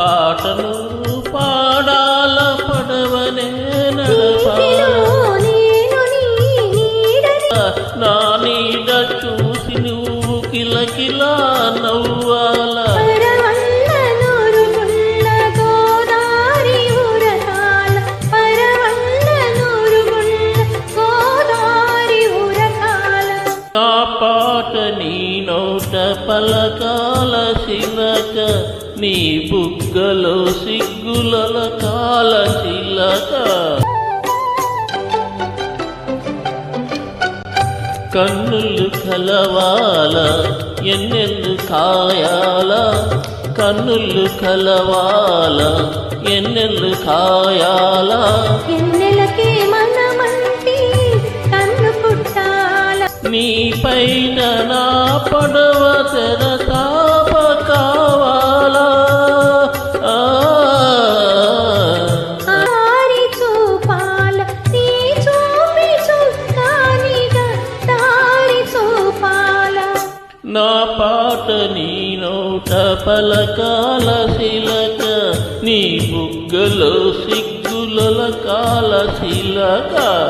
పాటలు పాడాల పడవనే నీ నీడ చూసి నువ్వు కిలకిలా నవ్వాల. నా పాట నీ నోట పలకాల శిలక నీ బుగ్గలో సిగ్గుల కాల శిలక కన్నులు కలవాల ఎన్నెల్లు కాయాల. కన్నులు కలవాల ఎన్నెల్లు కాయాల. ఎన్నెలకే మనమంటి కన్ను పుట్టాల. నీ పైన నా పడవ తెర నా పాట నీ నోట పలకాల శిలక నీ బుగ్గలో సిగ్గుల కాల శిలక.